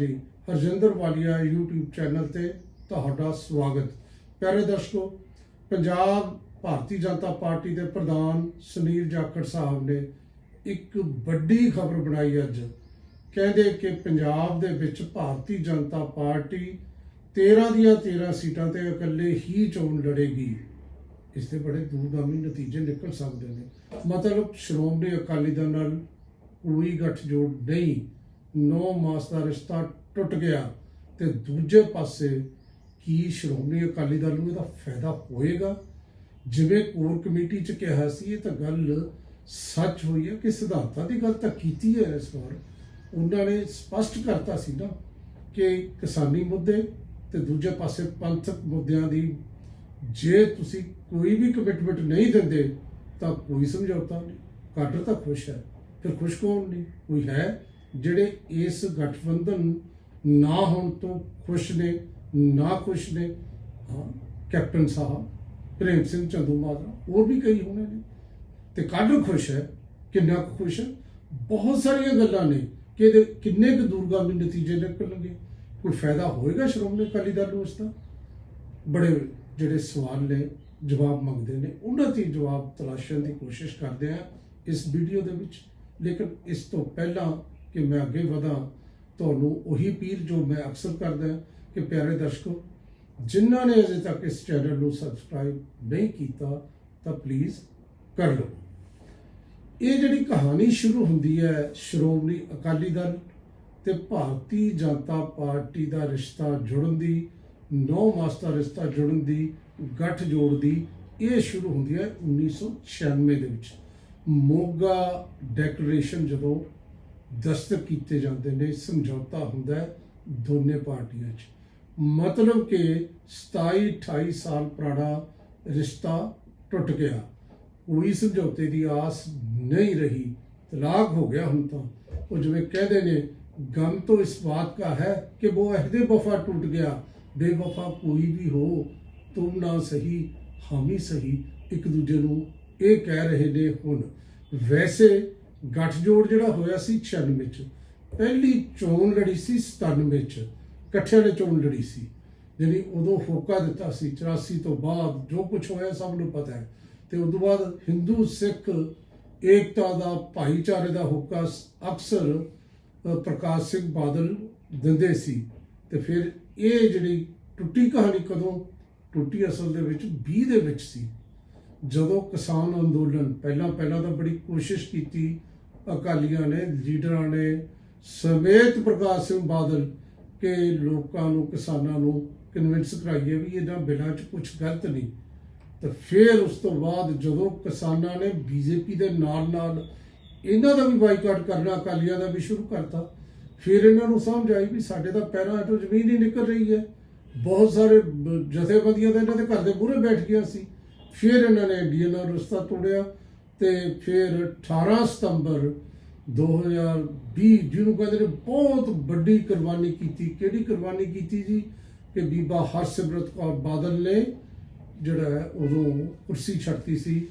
ਜੀ। ਹਰਜਿੰਦਰ ਵਾਲੀਆ YouTube channel ਤੇ ਤੁਹਾਡਾ ਸਵਾਗਤ। ਪਿਆਰੇ ਦਰਸ਼ਕੋ, ਪੰਜਾਬ ਭਾਰਤੀ ਜਨਤਾ ਪਾਰਟੀ ਦੇ ਪ੍ਰਧਾਨ ਸੁਨੀਲ ਜਾਖੜ ਸਾਹਿਬ ਨੇ ਇੱਕ ਵੱਡੀ ਖਬਰ ਬਣਾਈ ਅੱਜ। ਕਹਿੰਦੇ ਕਿ ਪੰਜਾਬ ਦੇ ਵਿੱਚ ਭਾਰਤੀ ਜਨਤਾ ਪਾਰਟੀ 13 ਦੀਆਂ 13 ਸੀਟਾਂ ਤੇ ਇਕੱਲੇ ਹੀ ਚੋਣ ਲੜੇਗੀ। ਇਸ ਦੇ ਬੜੇ ਦੂਰਗਾਮੀ ਨਤੀਜੇ ਨਿਕਲ ਸਕਦੇ ਨੇ। ਮਤਲਬ ਸ਼੍ਰੋਮਣੀ ਅਕਾਲੀ ਦਲ ਨਾਲ ਕੋਈ ਗੱਠਜੋੜ ਨਹੀਂ। ਨੌ ਮਾਸ ਦਾ ਰਿਸ਼ਤਾ ਟੁੱਟ ਗਿਆ ਤੇ ਦੂਜੇ ਪਾਸੇ ਕੀ ਸ਼੍ਰੋਮਣੀ ਅਕਾਲੀ ਦਲ ਨੂੰ ਇਹਦਾ ਫਾਇਦਾ ਹੋਏਗਾ? ਜਿਵੇਂ ਕੋਰ ਕਮੇਟੀ ਚ ਕਿਹਾ ਸੀ, ਇਹ ਤਾਂ ਗੱਲ ਸੱਚ ਹੋਈ ਹੈ ਕਿ ਸਿਧਾਂਤਾਂ ਦੀ ਗੱਲ ਤਾਂ ਕੀਤੀ ਹੈ ਇਸ ਵਾਰ। ਉਹਨਾਂ ਨੇ ਸਪਸ਼ਟ ਕਰਤਾ ਸੀ ਨਾ ਕਿ ਕਿਸਾਨੀ ਮੁੱਦੇ ਤੇ ਦੂਜੇ ਪਾਸੇ ਪੰਥਕ ਮੁੱਦਿਆਂ ਦੀ ਜੇ ਤੁਸੀਂ ਕੋਈ ਵੀ ਕਮਿਟਮੈਂਟ ਨਹੀਂ ਦਿੰਦੇ, ਤਾਂ ਕੋਈ ਸਮਝੌਤਾ ਨਹੀਂ। ਕਾਡਰ ਤਾਂ ਖੁਸ਼ ਹੈ। ਫਿਰ ਖੁਸ਼ ਕੌਣ ਨਹੀਂ ਕੋਈ ਹੈ? ਜਿਹੜੇ ਇਸ ਗਠਬੰਧਨ ਨਾ ਹੋਣ ਤੋਂ ਖੁਸ਼ ਨੇ, ਨਾ ਖੁਸ਼ ਨੇ ਕੈਪਟਨ ਸਾਹਿਬ, ਪ੍ਰੇਮ ਸਿੰਘ ਚੰਦੂਮਾਜਰਾ, ਹੋਰ ਵੀ ਕਈ ਹੋਣੇ ਨੇ। ਤੇ ਕਾਡਰ ਖੁਸ਼ ਹੈ, ਕਿੰਨਾ ਕੁ ਖੁਸ਼ ਹੈ? ਬਹੁਤ ਸਾਰੀਆਂ ਗੱਲਾਂ ਨੇ ਕਿ ਇਹਦੇ ਕਿੰਨੇ ਕੁ ਦੂਰਗਾਮੀ ਨਤੀਜੇ ਨਿਕਲਣਗੇ। ਕੋਈ ਫਾਇਦਾ ਹੋਏਗਾ ਸ਼੍ਰੋਮਣੀ ਅਕਾਲੀ ਦਲ ਨੂੰ ਇਸ ਦਾ? ਬੜੇ ਜਿਹੜੇ ਸਵਾਲ ਨੇ, ਜਵਾਬ ਮੰਗਦੇ ਨੇ, ਉਹਨਾਂ 'ਤੇ ਜਵਾਬ ਤਲਾਸ਼ਣ ਦੀ ਕੋਸ਼ਿਸ਼ ਕਰਦੇ ਆ ਇਸ ਵੀਡੀਓ ਦੇ ਵਿੱਚ। ਲੇਕਿਨ ਇਸ ਤੋਂ ਪਹਿਲਾਂ ਕਿ ਮੈਂ ਅੱਗੇ ਵਧਾਂ, ਤੁਹਾਨੂੰ ਉਹੀ ਅਪੀਲ ਜੋ ਮੈਂ ਅਕਸਰ ਕਰਦਾ ਕਿ ਪਿਆਰੇ ਦਰਸ਼ਕੋ, ਜਿਨ੍ਹਾਂ ਨੇ ਅਜੇ ਤੱਕ ਇਸ ਚੈਨਲ ਨੂੰ ਸਬਸਕ੍ਰਾਈਬ ਨਹੀਂ ਕੀਤਾ, ਤਾਂ ਪਲੀਜ਼ ਕਰ ਲਓ ਇਹ ਜਿਹੜੀ ਕਹਾਣੀ ਸ਼ੁਰੂ ਹੁੰਦੀ ਹੈ, ਸ਼੍ਰੋਮਣੀ ਅਕਾਲੀ ਦਲ ਤੇ ਭਾਰਤੀ ਜਨਤਾ ਪਾਰਟੀ ਦਾ ਰਿਸ਼ਤਾ ਜੁੜਨ ਦੀ, ਨੌ ਮਾਸ ਦਾ ਰਿਸ਼ਤਾ ਜੁੜਨ ਦੀ, ਗੱਠ ਜੋੜ ਦੀ, ਇਹ ਸ਼ੁਰੂ ਹੁੰਦੀ ਹੈ 1996 ਦੇ ਵਿੱਚ। ਮੋਗਾ ਡੈਕਲੇਰੇਸ਼ਨ ਜਦੋਂ ਦਸਤਕ ਕੀਤੇ ਜਾਂਦੇ ਨੇ, ਸਮਝੌਤਾ ਹੁੰਦਾ ਦੋਨੇ ਪਾਰਟੀਆਂ 'ਚ। ਮਤਲਬ ਕਿ 27 28 ਸਾਲ ਪੁਰਾਣਾ ਰਿਸ਼ਤਾ ਟੁੱਟ ਗਿਆ। ਕੋਈ ਸਮਝੌਤੇ ਦੀ ਆਸ ਨਹੀਂ ਰਹੀ। ਤਲਾਕ ਹੋ ਗਿਆ ਹੁਣ ਤਾਂ। ਉਹ ਜਿਵੇਂ ਕਹਿੰਦੇ ਨੇ, ਗਮ ਤੋਂ ਇਸ ਬਾਤ ਦਾ ਹੈ ਕਿ ਉਹ ਅਹਿਦੇ ਵਫਾ ਟੁੱਟ ਗਿਆ। ਬੇਵਫਾ ਕੋਈ ਵੀ ਹੋ ਤੂੰ ਨਾ ਸਹੀ, ਹਮ ਹੀ ਸਹੀ। ਇੱਕ ਦੂਜੇ ਨੂੰ ਇਹ ਕਹਿ ਰਹੇ ਨੇ ਹੁਣ। ਵੈਸੇ ਗੱਠਜੋੜ ਜਿਹੜਾ ਹੋਇਆ ਸੀ 96 ਚ ਪਹਿਲੀ ਚੋਣ ਲੜੀ ਸੀ 97 ਚ ਇਕੱਠਿਆਂ ਨੇ ਚੋਣ ਲੜੀ ਸੀ। ਜਿਹੜੀ ਉਦੋਂ ਹੋਕਾ ਦਿੱਤਾ ਸੀ 84 ਤੋਂ ਬਾਅਦ ਜੋ ਕੁਝ ਹੋਇਆ ਸਭ ਨੂੰ ਪਤਾ ਹੈ। ਤੇ ਉਸ ਤੋਂ ਬਾਅਦ ਹਿੰਦੂ, ਸਿੱਖ, ਏਕਤਾ ਦਾ, ਭਾਈਚਾਰੇ ਦਾ ਹੋਕਾ ਅਕਸਰ ਪ੍ਰਕਾਸ਼ ਸਿੰਘ ਬਾਦਲ ਦਿੰਦੇ ਸੀ। ਤੇ ਫਿਰ ਇਹ ਜਿਹੜੀ ਟੁੱਟੀ ਕਹਾਣੀ ਕਦੋਂ ਟੁੱਟੀ ਅਸਲ ਦੇ ਵਿੱਚ 20 ਦੇ ਵਿੱਚ ਸੀ। ਜਦੋਂ ਕਿਸਾਨ ਅੰਦੋਲਨ ਪਹਿਲਾਂ ਪਹਿਲਾਂ ਤਾਂ ਬੜੀ ਕੋਸ਼ਿਸ਼ ਕੀਤੀ ਅਕਾਲੀਆਂ ਨੇ, ਲੀਡਰਾਂ ਨੇ ਸਮੇਤ ਪ੍ਰਕਾਸ਼ ਸਿੰਘ ਬਾਦਲ ਕਿ ਲੋਕਾਂ ਨੂੰ, ਕਿਸਾਨਾਂ ਨੂੰ ਕਨਵਿੰਸ ਕਰਾਈਏ ਵੀ ਇਹਨਾਂ ਬਿੱਲਾਂ 'ਚ ਕੁਝ ਗਲਤ ਨਹੀਂ। ਤੇ ਫਿਰ ਉਸ ਤੋਂ ਬਾਅਦ ਜਦੋਂ ਕਿਸਾਨਾਂ ਨੇ ਬੀਜੇਪੀ ਦੇ ਨਾਲ ਨਾਲ ਇਹਨਾਂ ਦਾ ਵੀ ਬਾਈਕਾਟ ਕਰਨਾ, ਅਕਾਲੀਆਂ ਦਾ ਵੀ ਸ਼ੁਰੂ ਕਰਤਾ, ਫਿਰ ਇਹਨਾਂ ਨੂੰ ਸਮਝ ਆਈ ਵੀ ਸਾਡੇ ਤਾਂ ਪੈਰਾਂ ਹੇਠੋਂ ਜ਼ਮੀਨ ਹੀ ਨਿਕਲ ਰਹੀ ਹੈ। ਬਹੁਤ ਸਾਰੇ ਜਥੇਬੰਦੀਆਂ ਤਾਂ ਇਹਨਾਂ ਦੇ ਘਰ ਦੇ ਮੂਹਰੇ ਬੈਠ ਗਿਆ ਸੀ। ਫਿਰ ਇਹਨਾਂ ਨੇ ਇੰਡੀਆ ਨਾਲ ਰਿਸ਼ਤਾ ਤੋੜਿਆ। ਤੇ ਫਿਰ 18 ਸਤੰਬਰ 2020 ਜਿਹਨੂੰ ਕਹਿੰਦੇ ਨੇ ਬਹੁਤ ਵੱਡੀ ਕੁਰਬਾਨੀ ਕੀਤੀ। ਕਿਹੜੀ ਕੁਰਬਾਨੀ ਕੀਤੀ ਜੀ? ਕਿ ਬੀਬਾ ਹਰਸਿਮਰਤ ਕੌਰ ਬਾਦਲ ਨੇ ਜਿਹੜਾ ਉਦੋਂ ਕੁਰਸੀ ਛੱਡਤੀ ਸੀ,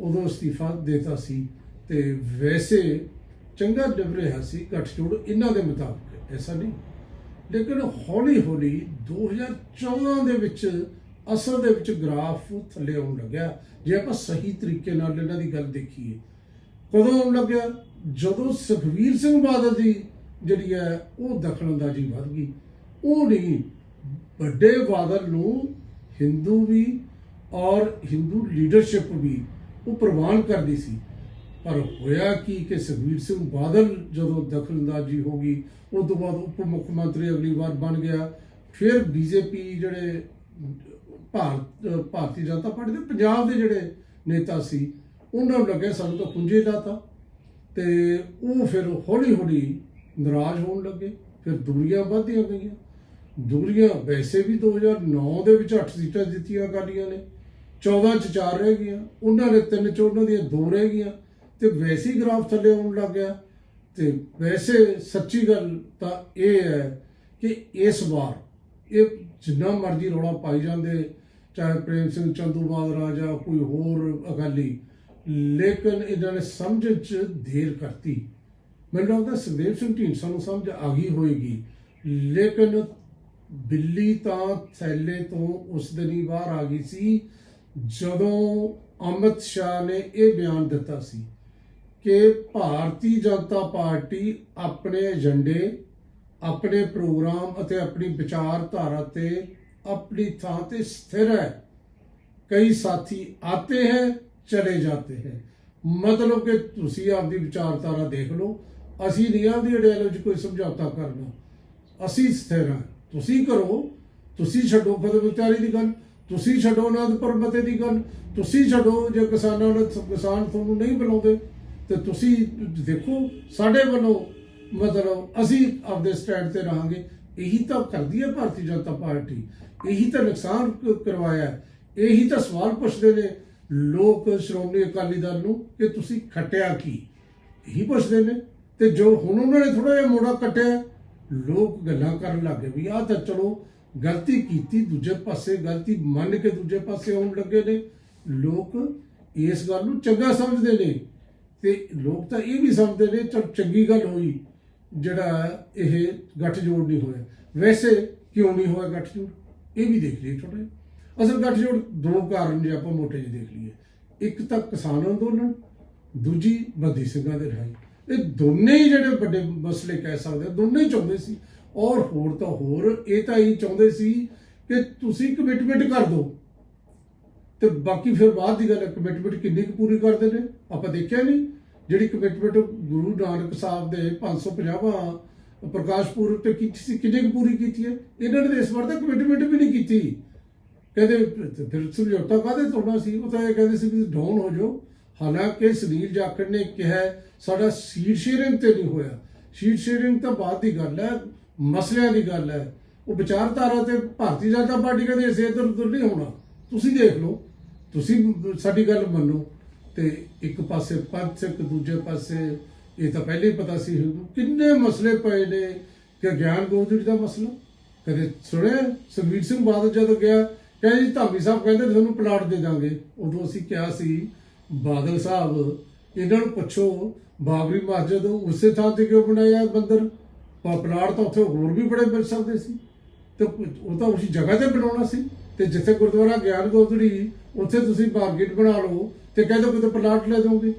ਉਦੋਂ ਅਸਤੀਫਾ ਦੇਤਾ ਸੀ। ਤੇ ਵੈਸੇ ਚੰਗਾ ਡਿਬ ਰਿਹਾ ਸੀ ਗੱਠਜੋੜ ਇਹਨਾਂ ਦੇ ਮੁਤਾਬਕ, ਐਸਾ ਨਹੀਂ। ਲੇਕਿਨ ਹੌਲੀ ਹੌਲੀ 2014 ਦੇ ਵਿੱਚ ਅਸਲ ਦੇ ਵਿੱਚ ਗ੍ਰਾਫ ਥੱਲੇ ਆਉਣ ਲੱਗਿਆ। ਜੇ ਆਪਾਂ ਸਹੀ ਤਰੀਕੇ ਨਾਲ ਇਹਨਾਂ ਦੀ ਗੱਲ ਦੇਖੀਏ, ਕਦੋਂ ਆਉਣ ਲੱਗਿਆ? ਜਦੋਂ ਸੁਖਵੀਰ ਸਿੰਘ ਬਾਦਲ ਦੀ ਜਿਹੜੀ ਹੈ, ਉਹ ਦਖਲਅੰਦਾਜ਼ੀ ਵੱਧ ਗਈ। ਉਹ ਨਹੀਂ, ਵੱਡੇ ਬਾਦਲ ਨੂੰ ਹਿੰਦੂ ਵੀ ਔਰ ਹਿੰਦੂ ਲੀਡਰਸ਼ਿਪ ਵੀ ਉਹ ਪ੍ਰਵਾਨ ਕਰਦੀ ਸੀ। ਪਰ ਹੋਇਆ ਕੀ ਕਿ ਸੁਖਬੀਰ ਸਿੰਘ ਬਾਦਲ ਜਦੋਂ ਦਖਲਅੰਦਾਜ਼ੀ ਹੋ ਗਈ, ਉਸ ਤੋਂ ਬਾਅਦ ਉਪ ਮੁੱਖ ਮੰਤਰੀ ਅਗਲੀ ਵਾਰ ਬਣ ਗਿਆ। ਫਿਰ ਬੀਜੇਪੀ ਜਿਹੜੇ ਭਾਰਤ ਭਾਰਤੀ ਜਨਤਾ ਪਾਰਟੀ ਦੇ ਪੰਜਾਬ ਦੇ ਜਿਹੜੇ ਨੇਤਾ ਸੀ, ਉਹਨਾਂ ਨੂੰ ਲੱਗਿਆ ਸਾਨੂੰ ਤਾਂ ਪੁੰਜੇ ਲਾਤਾ। ਤੇ ਉਹ ਫਿਰ ਹੌਲੀ ਹੌਲੀ ਨਾਰਾਜ਼ ਹੋਣ ਲੱਗੇ। ਫਿਰ ਦੂਰੀਆਂ ਵੱਧਦੀਆਂ ਗਈਆਂ। ਦੂਰੀਆਂ ਵੈਸੇ ਵੀ 2009 ਦੇ ਵਿੱਚ 8 ਸੀਟਾਂ ਜਿੱਤੀਆਂ ਅਕਾਲੀਆਂ ਨੇ। 14 ਚ 4 ਰਹਿ ਗਈਆਂ। ਉਹਨਾਂ ਦੇ ਤਿੰਨ ਚ ਉਹਨਾਂ ਦੀਆਂ ਦੋ ਰਹਿ ਗਈਆਂ। ਤੇ ਵੈਸੇ ਹੀ ਗ੍ਰਾਫ ਥੱਲੇ ਆਉਣ ਲੱਗ ਗਿਆ। ਤੇ ਵੈਸੇ ਸੱਚੀ ਗੱਲ ਤਾਂ ਇਹ ਹੈ ਕਿ ਇਸ ਵਾਰ ਇਹ ਜਿੰਨਾ ਮਰਜ਼ੀ ਰੌਲਾ ਪਾਈ ਜਾਂਦੇ, ਚਾਹੇ ਪ੍ਰੇਮ ਸਿੰਘ ਚੰਦੂ ਮਾਜਰਾ ਜਾਂ ਕੋਈ ਹੋਰ ਅਕਾਲੀ, ਲੇਕਿਨ ਇਹਨਾਂ ਨੇ ਸਮਝਣ ਚ ਦੇਰ ਕਰਤੀ। ਮੈਨੂੰ ਲੱਗਦਾ ਸੁਖਦੇਵ ਸਿੰਘ ਢੀਂਡਸਾ ਨੂੰ ਸਮਝ ਆ ਗਈ ਹੋਏਗੀ, ਲੇਕਿਨ ਬਿੱਲੀ ਤਾਂ ਥੈਲੇ ਤੋਂ ਉਸ ਦਿਨ ਹੀ ਬਾਹਰ ਆ ਗਈ ਸੀ, ਜਦੋਂ ਅਮਿਤ ਸ਼ਾਹ ਨੇ ਇਹ ਬਿਆਨ ਦਿੱਤਾ ਸੀ ਕਿ ਭਾਰਤੀ ਜਨਤਾ ਪਾਰਟੀ ਆਪਣੇ ਏਜੰਡੇ ਆਪਣੇ ਪ੍ਰੋਗਰਾਮ ਅਤੇ ਆਪਣੀ ਵਿਚਾਰਧਾਰਾ ਤੇ ਆਪਣੀ ਥਾਂ ਤੇ ਸਥਿਰ ਹੈ। ਕਈ ਸਾਥੀ ਆਤੇ ਹੈ, ਚਲੇ ਜਾਤੇ ਹੈ। ਮਤਲਬ ਕਿ ਤੁਸੀਂ ਆਪਦੀ ਵਿਚਾਰਧਾਰਾ ਦੇਖ ਲਓ। ਅਸੀਂ ਨਹੀਂ ਆਪਦੀ ਆਈਡੀਓਲੋਜੀ ਕੋਈ ਸਮਝੌਤਾ ਕਰਨਾ। ਅਸੀਂ ਸਥਿਰ ਹਾਂ। ਤੁਸੀਂ ਕਰੋ। ਤੁਸੀਂ ਛੱਡੋ ਖੁਦਮੁਖਤਾਰੀ ਦੀ ਗੱਲ। ਤੁਸੀਂ ਛੱਡੋ ਅਨੰਦਪੁਰ ਮਤੇ ਦੀ ਗੱਲ। ਤੁਸੀਂ ਛੱਡੋ ਜੇ ਕਿਸਾਨਾਂ ਨੂੰ ਕਿਸਾਨ ਤੁਹਾਨੂੰ ਨਹੀਂ ਬੁਲਾਉਂਦੇ, ਤੇ ਤੁਸੀਂ ਦੇਖੋ ਸਾਡੇ ਵੱਲੋਂ ਮਤਲਬ ਅਸੀਂ ਆਪਦੇ ਸਟੈਂਡ ਤੇ ਰਹਾਂਗੇ। ਇਹੀ ਤਾਂ ਕਰਦੀ ਹੈ ਭਾਰਤੀ ਜਨਤਾ ਪਾਰਟੀ। ਇਹੀ ਤਾਂ ਨੁਕਸਾਨ ਕਰਵਾਇਆ ਇਹੀ ਤਾਂ ਸਵਾਲ ਪੁੱਛਦੇ ਨੇ ਲੋਕ ਸ਼੍ਰੋਮਣੀ ਅਕਾਲੀ ਦਲ ਨੂੰ ਕਿ ਤੁਸੀਂ ਖੱਟਿਆ ਕੀ? ਇਹੀ ਪੁੱਛਦੇ ਨੇ। ਤੇ ਜੋ ਹੁਣ ਉਹਨਾਂ ਨੇ ਥੋੜਾ ਜਿਹਾ ਮੋੜਾ ਕੱਟਿਆ, ਲੋਕ ਗੱਲਾਂ ਕਰਨ ਲੱਗੇ ਵੀ ਆਹ ਤਾਂ ਚਲੋ ਗਲਤੀ ਕੀਤੀ, ਦੂਜੇ ਪਾਸੇ ਗਲਤੀ ਮੰਨ ਕੇ ਦੂਜੇ ਪਾਸੇ ਆਉਣ ਲੱਗੇ ਨੇ। ਲੋਕ ਇਸ ਗੱਲ ਨੂੰ ਚੰਗਾ ਸਮਝਦੇ ਨੇ। ਤੇ ਲੋਕ ਤਾਂ ਇਹ ਵੀ ਸਮਝਦੇ ਨੇ, ਚਲ ਚੰਗੀ ਗੱਲ ਹੋਈ। ਜਿਹੜਾ ਇਹ ਗੱਠਜੋੜ ਨਹੀਂ ਹੋਇਆ। ਵੈਸੇ ਕਿਉਂ ਨਹੀਂ ਹੋਇਆ ਗੱਠਜੋੜ? ਇਹ ਵੀ ਦੇਖ ਲਈਏ ਥੋੜਾ ਅਸਲ ਗੱਠਜੋੜ ਦੋ ਕਾਰਨ ਜੇ ਆਪਾਂ ਮੋਟੇ ਜਿਹੇ ਦੇਖ ਲਈਏ। ਇੱਕ ਤਾਂ ਕਿਸਾਨ ਅੰਦੋਲਨ ਦੂਜੀ ਬੰਦੀ ਸਿੰਘਾਂ ਦੇ ਰਿਹਾਈ ਇਹ ਦੋਨੇ ਹੀ ਜਿਹੜੇ ਵੱਡੇ ਮਸਲੇ ਕਹਿ ਸਕਦੇ ਹਾਂ, ਦੋਨੇ ਹੀ ਚਾਹੁੰਦੇ ਸੀ। ਔਰ ਹੋਰ ਤਾਂ ਹੋਰ ਇਹ ਤਾਂ ਹੀ ਚਾਹੁੰਦੇ ਸੀ ਕਿ ਤੁਸੀਂ ਕਮਿਟਮੈਂਟ ਕਰ ਦਿਓ। ਤੇ ਬਾਕੀ ਫਿਰ ਬਾਅਦ ਦੀ ਗੱਲ ਕਮਿਟਮੈਂਟ ਕਿੰਨੀ ਕੁ ਪੂਰੀ ਕਰਦੇ ਨੇ? ਆਪਾਂ ਦੇਖਿਆ ਨਹੀਂ। ਜਿਹੜੀ ਕਮਿਟਮੈਂਟ ਗੁਰੂ ਨਾਨਕ ਸਾਹਿਬ ਦੇ 550ਵਾਂ ਪ੍ਰਕਾਸ਼ ਪੁਰਬ ਤੇ ਕੀਤੀ ਸੀ, ਕਿੰਨੀ ਕੁ ਪੂਰੀ ਕੀਤੀ ਹੈ? ਇਹਨਾਂ ਨੇ ਤਾਂ ਇਸ ਵਾਰ ਤਾਂ ਕਮਿਟਮੈਂਟ ਵੀ ਨਹੀਂ ਕੀਤੀ। ਕਹਿੰਦੇ ਫਿਰ ਸਮਝੌਤਾ ਕਾਹਦੇ ਤੋੜਨਾ ਸੀ? ਉਹ ਤਾਂ ਇਹ ਕਹਿੰਦੇ ਸੀ ਵੀ ਡਾਊਨ ਹੋ ਜਾਓ। ਹਾਲਾਂਕਿ ਸੁਨੀਲ ਜਾਖੜ ਨੇ ਕਿਹਾ, ਸਾਡਾ ਸੀਟ ਸ਼ੇਅਰਿੰਗ ਤੇ ਨਹੀਂ ਹੋਇਆ। ਸੀਟ ਸ਼ੇਅਰਿੰਗ ਤਾਂ ਬਾਅਦ ਦੀ ਗੱਲ ਹੈ, ਮਸਲਿਆਂ ਦੀ ਗੱਲ ਹੈ। ਉਹ ਵਿਚਾਰਧਾਰਾ ਤੇ ਭਾਰਤੀ ਜਨਤਾ ਪਾਰਟੀ ਕਹਿੰਦੇ ਅਸੀਂ ਇੱਧਰ ਉੱਧਰ ਨਹੀਂ ਹੋਣਾ। ਤੁਸੀਂ ਦੇਖ ਲਓ। ਤੁਸੀਂ ਸਾਡੀ ਗੱਲ ਮੰਨੋ। ਤੇ ਇੱਕ ਪਾਸੇ ਪੰਥ ਇੱਕ ਦੂਜੇ ਪਾਸੇ ਇਹ ਤਾਂ ਪਹਿਲੇ ਹੀ ਪਤਾ ਸੀ ਕਿੰਨੇ ਮਸਲੇ ਪਏ ਨੇ ਕਿ ਗਿਆਨ ਗੋਦੜੀ ਦਾ ਮਸਲਾ। ਕਦੇ ਸੁਣਿਆ? ਸੁਖਬੀਰ ਸਿੰਘ ਬਾਦਲ ਜਦੋਂ ਗਿਆ, ਕਹਿੰਦੇ ਜੀ ਧਾਮੀ ਸਾਹਿਬ ਕਹਿੰਦੇ ਤੁਹਾਨੂੰ ਪਲਾਟ ਦੇ ਦਾਂਗੇ। ਉਦੋਂ ਅਸੀਂ ਕਿਹਾ ਸੀ, ਬਾਦਲ ਸਾਹਿਬ, ਇਹਨਾਂ ਨੂੰ ਪੁੱਛੋ, ਬਾਬਰੀ ਮਸਜਿਦ ਉਸੇ ਥਾਂ ਤੇ ਕਿਉਂ ਬਣਾਇਆ ਮੰਦਿਰ? ਪਲਾਟ ਤਾਂ ਉੱਥੇ ਹੋਰ ਵੀ ਬੜੇ ਮਿਲ ਸਕਦੇ ਸੀ। ਤੇ ਉਹ ਤਾਂ ਉਸੇ ਜਗ੍ਹਾ ਤੇ ਬਣਾਉਣਾ ਸੀ। ਤੇ ਜਿੱਥੇ ਗੁਰਦੁਆਰਾ ਗਿਆਨ ਗੋਦੜੀ ਉੱਥੇ ਤੁਸੀਂ ਮਾਰਕੀਟ ਬਣਾ ਲਓ ਤੇ ਕਹਿੰਦੇ ਕਿਤੇ ਪਲਾਟ ਲੈ ਦੋਗੇ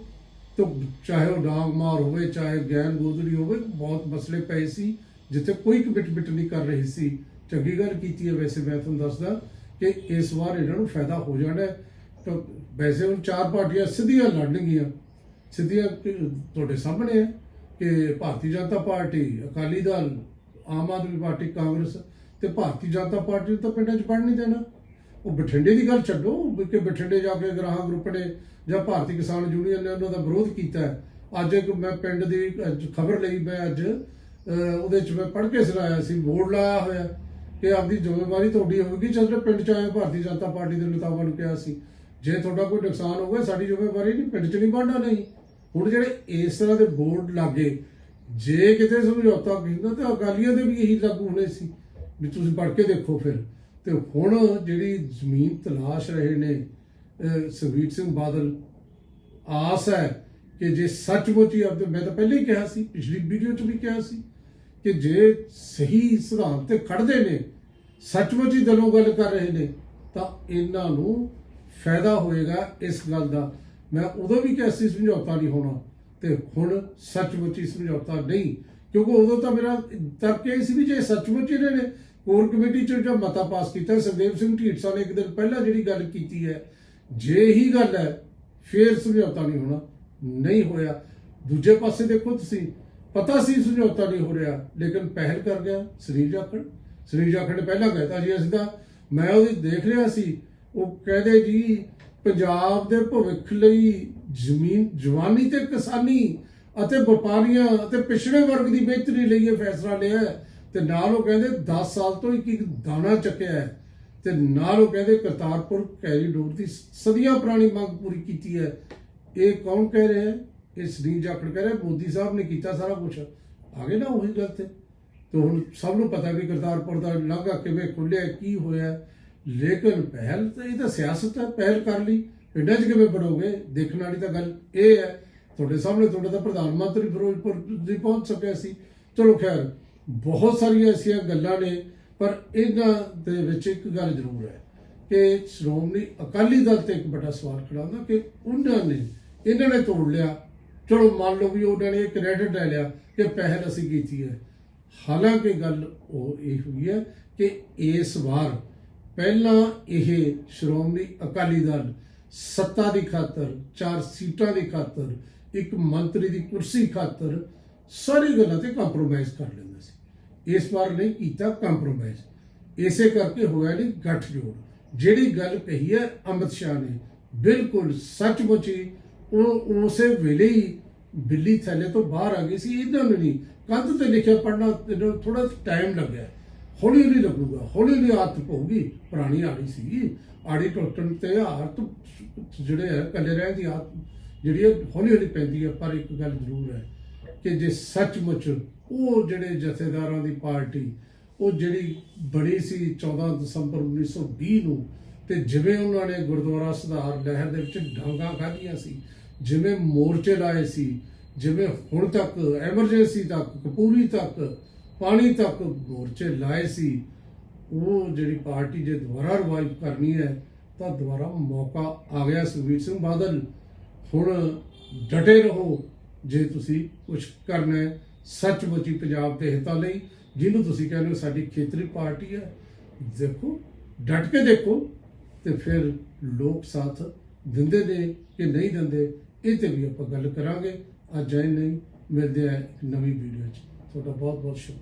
ਤੋ ਚਾਹੇ ਉਹ ਡਾਂਗ ਮਾਰ ਹੋਵੇ, ਚਾਹੇ ਗੈਨ ਗੋਦੜੀ ਹੋਵੇ, ਬਹੁਤ ਮਸਲੇ ਪਏ ਸੀ, ਜਿੱਥੇ ਕੋਈ ਕਮਿਟਮੈਂਟ ਨਹੀਂ ਕਰ ਰਹੀ ਸੀ। ਚੰਗੀ ਗੱਲ ਕੀਤੀ ਹੈ, ਵੈਸੇ ਮੈਂ ਤੁਹਾਨੂੰ ਦੱਸਦਾ ਕਿ ਇਸ ਵਾਰ ਇਹਨਾਂ ਨੂੰ ਫਾਇਦਾ ਹੋ ਜਾਣਾ ਤਾਂ ਵੈਸੇ ਹੁਣ ਚਾਰ ਪਾਰਟੀਆਂ ਸਿੱਧੀਆਂ ਲੜਨਗੀਆਂ। ਸਿੱਧੀਆਂ ਤੁਹਾਡੇ ਸਾਹਮਣੇ ਹੈ ਕਿ ਭਾਰਤੀ ਜਨਤਾ ਪਾਰਟੀ, ਅਕਾਲੀ ਦਲ, ਆਮ ਆਦਮੀ ਪਾਰਟੀ, ਕਾਂਗਰਸ ਤੇ ਭਾਰਤੀ ਜਨਤਾ ਪਾਰਟੀ ਨੂੰ ਤਾਂ ਪਿੰਡਾਂ 'ਚ ਵੜਨ ਨਹੀਂ ਦੇਣਾ। ਉਹ ਬਠਿੰਡੇ ਦੀ ਗੱਲ ਛੱਡੋ ਕਿ ਬਠਿੰਡੇ ਜਾ ਕੇ ਗ੍ਰਾਹਕ ਗਰੁੱਪ ਨੇ ਜਾਂ ਭਾਰਤੀ ਕਿਸਾਨ ਯੂਨੀਅਨ ਨੇ ਉਹਨਾਂ ਦਾ ਵਿਰੋਧ ਕੀਤਾ ਅੱਜ ਇੱਕ ਮੈਂ ਪਿੰਡ ਦੀ ਖਬਰ ਲਈ ਮੈਂ ਅੱਜ ਉਹਦੇ 'ਚ ਮੈਂ ਪੜ੍ਹ ਕੇ ਸੁਣਾਇਆ ਸੀ, ਬੋਰਡ ਲਾਇਆ ਹੋਇਆ ਕਿ ਆਪਦੀ ਜ਼ਿੰਮੇਵਾਰੀ ਤੁਹਾਡੀ ਹੋਵੇਗੀ ਜਦੋਂ ਪਿੰਡ 'ਚ ਆਏ ਭਾਰਤੀ ਜਨਤਾ ਪਾਰਟੀ ਦੇ ਨੇਤਾਵਾਂ ਨੂੰ ਕਿਹਾ ਸੀ। ਜੇ ਤੁਹਾਡਾ ਕੋਈ ਨੁਕਸਾਨ ਹੋਵੇ ਸਾਡੀ ਜ਼ਿੰਮੇਵਾਰੀ ਨਹੀਂ, ਪਿੰਡ 'ਚ ਨਹੀਂ ਬਣਨਾ, ਨਹੀਂ। ਹੁਣ ਜਿਹੜੇ ਇਸ ਤਰ੍ਹਾਂ ਦੇ ਬੋਰਡ ਲੱਗੇ, ਜੇ ਕਿਤੇ ਸਮਝੌਤਾ ਕੀਤਾ ਤਾਂ ਅਕਾਲੀਆਂ ਦੇ ਵੀ ਇਹੀ ਲਾਗੂ ਹੋਣੇ ਸੀ, ਵੀ ਤੁਸੀਂ ਪੜ੍ਹ ਕੇ ਦੇਖੋ ਫਿਰ। ਤੇ ਹੁਣ ਜਿਹੜੀ ਜ਼ਮੀਨ ਤਲਾਸ਼ ਰਹੇ ਨੇ ਅਹ, ਸੁਖਬੀਰ ਸਿੰਘ ਬਾਦਲ ਆਸ ਹੈ ਕਿ ਜੇ ਸੱਚਮੁੱਚ ਹੀ ਆਪਦੇ ਮੈਂ ਤਾਂ ਪਹਿਲੇ ਹੀ ਕਿਹਾ ਸੀ ਪਿਛਲੀ ਵੀਡੀਓ 'ਚ ਵੀ ਕਿਹਾ ਸੀ ਕਿ ਜੇ ਸਹੀ ਸਿਧਾਂਤ ਤੇ ਖੜਦੇ ਨੇ ਸੱਚਮੁੱਚ ਹੀ ਦਿਲੋਂ ਗੱਲ ਕਰ ਰਹੇ ਨੇ ਤਾਂ ਇਹਨਾਂ ਨੂੰ ਫਾਇਦਾ ਹੋਏਗਾ ਇਸ ਗੱਲ ਦਾ। ਮੈਂ ਉਦੋਂ ਵੀ ਕਿਹਾ ਸੀ ਸਮਝੌਤਾ ਨਹੀਂ ਹੋਣਾ ਤੇ ਹੁਣ ਸੱਚਮੁੱਚ ਹੀ ਸਮਝੌਤਾ ਨਹੀਂ ਕਿਉਂਕਿ ਉਦੋਂ ਤਾਂ ਮੇਰਾ ਤਰਕ ਇਹ ਸੀ ਵੀ ਜੇ ਸੱਚਮੁੱਚ ਇਹਨਾਂ ਨੇ ਕੋਰ ਕਮੇਟੀ ਚ ਜੋ ਮਤਾ ਪਾਸ ਕੀਤਾ? ਸਰਦੇਵ ਸਿੰਘ ਢੀਂਡਸਾ ਨੇ ਇੱਕ ਦਿਨ ਪਹਿਲਾਂ ਜਿਹੜੀ ਗੱਲ ਕੀਤੀ ਹੈ, ਜੇ ਹੀ ਗੱਲ ਹੈ, ਫੇਰ ਸਮਝੌਤਾ ਨਹੀਂ ਹੋਣਾ, ਨਹੀਂ ਹੋਇਆ। ਦੂਜੇ ਪਾਸੇ ਦੇਖੋ ਤੁਸੀਂ, ਪਤਾ ਸੀ ਸਮਝੌਤਾ ਨਹੀਂ ਹੋ ਰਿਹਾ, ਲੇਕਿਨ ਪਹਿਲ ਕਰ ਗਿਆ ਸ੍ਰੀ ਜਾਖੜ। ਸ੍ਰੀ ਜਾਖੜ ਨੇ ਪਹਿਲਾਂ ਕਹਿਤਾ ਜੀ, ਅਸੀਂ ਤਾਂ, ਮੈਂ ਉਹਦੀ ਦੇਖ ਰਿਹਾ ਸੀ, ਉਹ ਕਹਿੰਦੇ ਜੀ, ਪੰਜਾਬ ਦੇ ਭਵਿੱਖ ਲਈ ਜ਼ਮੀਨ, ਜਵਾਨੀ ਤੇ ਕਿਸਾਨੀ ਅਤੇ ਵਪਾਰੀਆਂ ਅਤੇ ਪਿਛੜੇ ਵਰਗ ਦੀ ਬਿਹਤਰੀ ਲਈ ਇਹ ਫੈਸਲਾ ਲਿਆ ਤੇ ਨਾਲ ਉਹ ਕਹਿੰਦੇ 10 ਸਾਲ ਤੋਂ ਇੱਕ ਇੱਕ ਦਾਣਾ ਚੱਕਿਆ ਹੈ। ਤੇ ਨਾਲ ਉਹ ਕਹਿੰਦੇ ਕਰਤਾਰਪੁਰ ਕੈਰੀਡੋਰ ਦੀ ਸਦੀਆਂ ਪੁਰਾਣੀ ਮੰਗ ਪੂਰੀ ਕੀਤੀ ਹੈ। ਇਹ ਕੌਣ ਕਹਿ ਰਿਹਾ ਹੈ? ਇਹ ਸ੍ਰੀ ਜਾਖੜ ਕਹਿ ਰਿਹਾ ਮੋਦੀ ਸਾਹਿਬ ਨੇ ਕੀਤਾ ਸਾਰਾ ਕੁਝ ਆ ਗਏ ਨਾ ਉਹੀ ਗੱਲ ਤੇ। ਤੇ ਹੁਣ ਸਭ ਨੂੰ ਪਤਾ ਵੀ ਕਰਤਾਰਪੁਰ ਦਾ ਲਾਂਘਾ ਕਿਵੇਂ ਖੁੱਲਿਆ ਕੀ ਹੋਇਆ। ਲੇਕਿਨ ਪਹਿਲ ਤਾਂ ਇਹ ਤਾਂ ਸਿਆਸਤ ਹੈ, ਪਹਿਲ ਕਰ ਲਈ। ਪਿੰਡਾਂ 'ਚ ਕਿਵੇਂ ਬਣੋਗੇ? ਦੇਖਣ ਵਾਲੀ ਤਾਂ ਗੱਲ ਇਹ ਹੈ। ਤੁਹਾਡੇ ਸਾਹਮਣੇ ਤੁਹਾਡਾ ਤਾਂ ਪ੍ਰਧਾਨ ਮੰਤਰੀ ਫਿਰੋਜ਼ਪੁਰ ਦੀ ਪਹੁੰਚ ਸਕਿਆ ਸੀ। ਚਲੋ ਖੈਰ ਬਹੁਤ ਸਾਰੀਆਂ ਐਸੀਆਂ ਗੱਲਾਂ ਨੇ, ਪਰ ਇਹਨਾਂ ਦੇ ਵਿੱਚ ਇੱਕ ਗੱਲ ਜ਼ਰੂਰ ਹੈ ਕਿ ਸ਼੍ਰੋਮਣੀ ਅਕਾਲੀ ਦਲ ਤੇ ਇੱਕ ਵੱਡਾ ਸਵਾਲ ਖੜਾ ਹੁੰਦਾ ਕਿ ਉਹਨਾਂ ਨੇ, ਇਹਨਾਂ ਨੇ ਤੋੜ ਲਿਆ। ਚਲੋ ਮੰਨ ਲਓ ਵੀ ਉਹਨਾਂ ਨੇ ਇਹ ਕ੍ਰੈਡਿਟ ਲੈ ਲਿਆ ਕਿ ਪਹਿਲ ਅਸੀਂ ਕੀਤੀ ਹੈ। ਹਾਲਾਂਕਿ ਗੱਲ ਉਹ ਇਹ ਹੋਈ ਹੈ ਕਿ ਇਸ ਵਾਰ ਪਹਿਲਾਂ ਇਹ ਸ਼੍ਰੋਮਣੀ ਅਕਾਲੀ ਦਲ ਸੱਤਾ ਦੀ ਖਾਤਰ, ਚਾਰ ਸੀਟਾਂ ਦੀ ਖਾਤਰ, ਇੱਕ ਮੰਤਰੀ ਦੀ ਕੁਰਸੀ ਖਾਤਰ ਸਾਰੀ ਗੱਲਾਂ ਤੇ ਕੰਪਰੋਮਾਈਜ਼ ਕਰ ਲੈਂਦਾ ਸੀ। ਇਸ ਵਾਰ ਨਹੀਂ ਕੀਤਾ ਕੰਪਰੋਮਾਈਜ਼ ਇਸੇ ਕਰਕੇ ਹੋਇਆ ਨਹੀਂ ਗੱਠਜੋੜ। ਜਿਹੜੀ ਗੱਲ ਕਹੀ ਹੈ ਅਮਿਤ ਸ਼ਾਹ ਨੇ, ਬਿਲਕੁਲ ਸੱਚਮੁੱਚ ਹੀ ਉਹ ਉਸੇ ਵੇਲੇ ਹੀ ਬਿੱਲੀ ਥੱਲੇ ਤੋਂ ਬਾਹਰ ਆ ਗਈ ਸੀ ਇਹਨਾਂ ਨਹੀਂ। ਕੰਧ ਤੇ ਲਿਖਿਆ ਪੜਨਾ ਥੋੜਾ ਟਾਈਮ ਲੱਗਿਆ। ਹੌਲੀ ਹੌਲੀ ਲੱਗੂਗਾ, ਹੌਲੀ ਹੌਲੀ ਆਦਤ ਪਊਗੀ, ਪੁਰਾਣੀ ਆੜੀ ਸੀ। ਆੜੀ ਟੁੱਟਣ ਤੇ ਆਦਤ ਜਿਹੜੇ ਹੈ ਕੱਲੇ ਰਹਿਣ ਦੀ ਆਦਤ ਜਿਹੜੀ ਹੈ ਹੌਲੀ ਹੌਲੀ ਪੈਂਦੀ ਹੈ ਪਰ ਇੱਕ ਗੱਲ ਜ਼ਰੂਰ ਹੈ ਕਿ ਜੇ ਸੱਚਮੁੱਚ ਉਹ ਜਿਹੜੇ ਜਥੇਦਾਰਾਂ ਦੀ ਪਾਰਟੀ, ਉਹ ਜਿਹੜੀ ਬਣੀ ਸੀ 14 ਦਸੰਬਰ 1920 ਨੂੰ, ਤੇ ਜਿਵੇਂ ਉਹਨਾਂ ਨੇ ਗੁਰਦੁਆਰਾ ਸੁਧਾਰ ਲਹਿਰ ਦੇ ਵਿੱਚ ਡਾਂਗਾ ਖਾਧੀਆਂ ਸੀ, ਜਿਵੇਂ ਮੋਰਚੇ ਲਾਏ ਸੀ, ਜਿਵੇਂ ਹੁਣ ਤੱਕ ਐਮਰਜੈਂਸੀ ਤੱਕ, ਕਪੂਰੀ ਤੱਕ, ਪਾਣੀ ਤੱਕ ਮੋਰਚੇ ਲਾਏ ਸੀ, ਉਹ ਜਿਹੜੀ ਪਾਰਟੀ ਜੇ ਦੁਬਾਰਾ ਰਿਵਾਈਵ ਕਰਨੀ ਹੈ, ਤਾਂ ਦੁਬਾਰਾ ਮੌਕਾ ਆ ਗਿਆ ਸੁਖਬੀਰ ਸਿੰਘ ਬਾਦਲ। ਹੁਣ ਡਟੇ ਰਹੋ। ਜੇ ਤੁਸੀਂ ਕੁਝ ਕਰਨਾ ਹੈ, ਸੱਚਮੁੱਚ ਪੰਜਾਬ ਦੇ ਹਿੱਤਾਂ ਲਈ, ਜਿਹਨੂੰ ਤੁਸੀਂ ਕਹਿੰਦੇ ਹੋ ਸਾਡੀ ਖੇਤਰੀ ਪਾਰਟੀ ਹੈ, ਦੇਖੋ, ਡਟ ਕੇ ਦੇਖੋ ਤੇ ਫਿਰ ਲੋਕ ਸਾਥ ਦਿੰਦੇ ਨੇ ਕਿ ਨਹੀਂ ਦਿੰਦੇ, ਇਹ ਤੇ ਵੀ ਆਪਾਂ ਗੱਲ ਕਰਾਂਗੇ। ਅੱਜ ਐ ਨਹੀਂ, ਮਿਲਦੇ ਆ ਇੱਕ ਨਵੀਂ ਵੀਡੀਓ 'ਚ। ਤੁਹਾਡਾ ਬਹੁਤ ਬਹੁਤ ਸ਼ੁਕਰੀਆ।